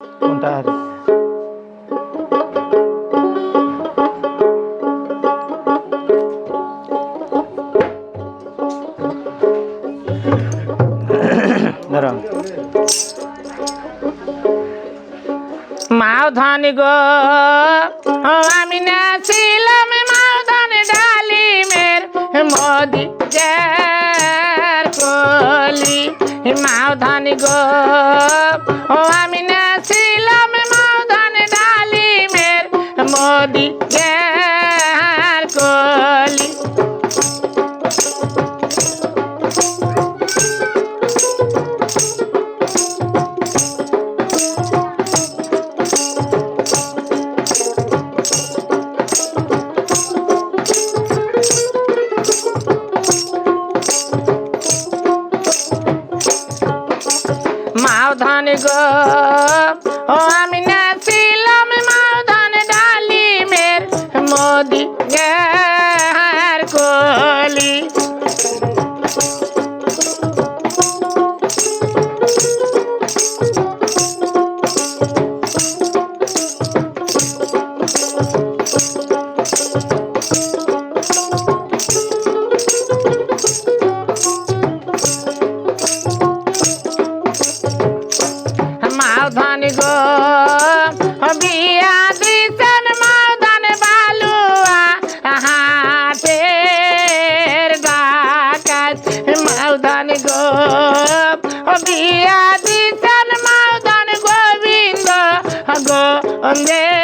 কোনটা? আর ধরো মাওধান গো আমি নাছিলাম মাওধান ডালিমের মোদি জের মাওধান গো। ও আমি নাছিলাম মাওধান ডালিমের। মোদি জের মাওধান গো। ও আমি নাছিলাম মাওধান ডালিমের মোদি গের বিয়া দিছেন মাওধান বালুয়া হাটের ডাকাত মাওধান গো বিয়া দিছেন মাওধান গোবিন্দ গোন্দের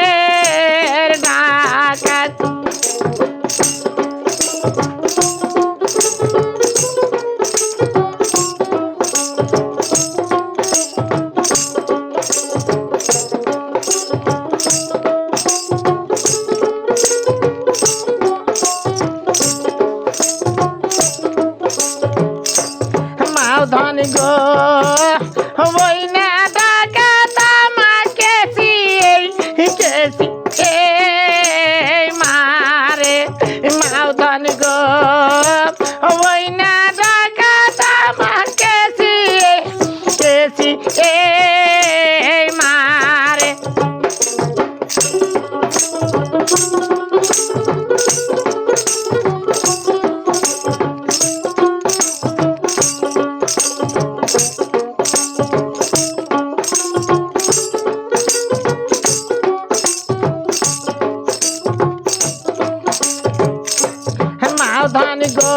মাওধান গো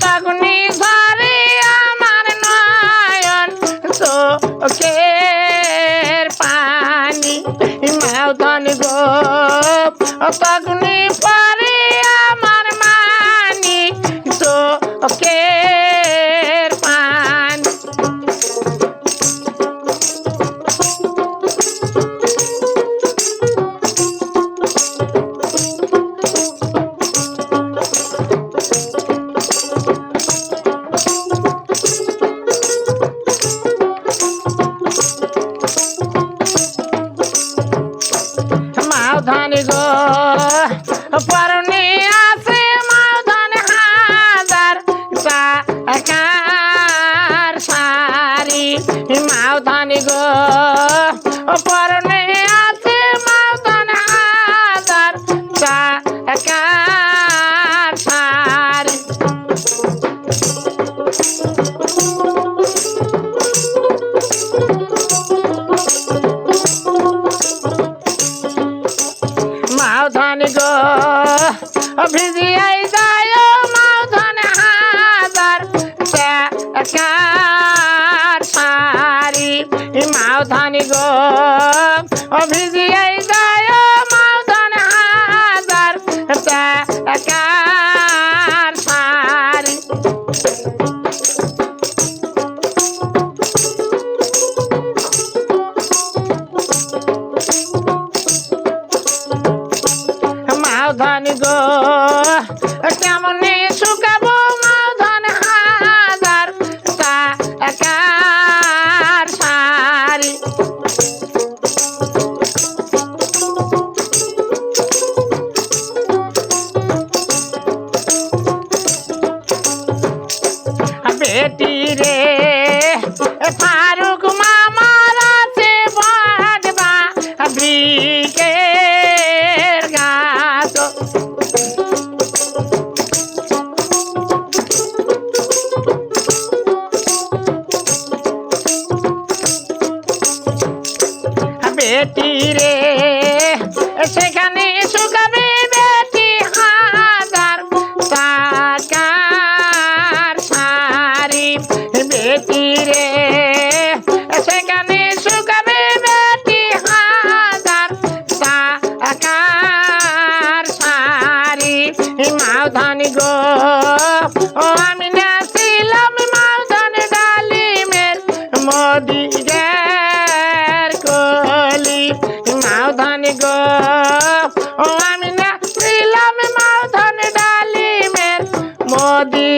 পাগুনি ঘরে আমার নয়ন চোখের পানি মাওধান গো পাগুনি মাওধান গো। পরনে আছে মাওধান হাজার সাকার সারি মাওধান গো গো। কেমনে শুকাবো মাওধান হাজার টাকার সারি বেটি রে বেটি রে। সেখানে শুকাবে বেটি হাজার টাকার শাড়ি বেটি রে। সেখানে শুকাবে বেটি হাজার টাকার শাড়ি। মাউধান গো, ও আমি ও আমি নাছিলাম মাউধান ডালিমের মোদি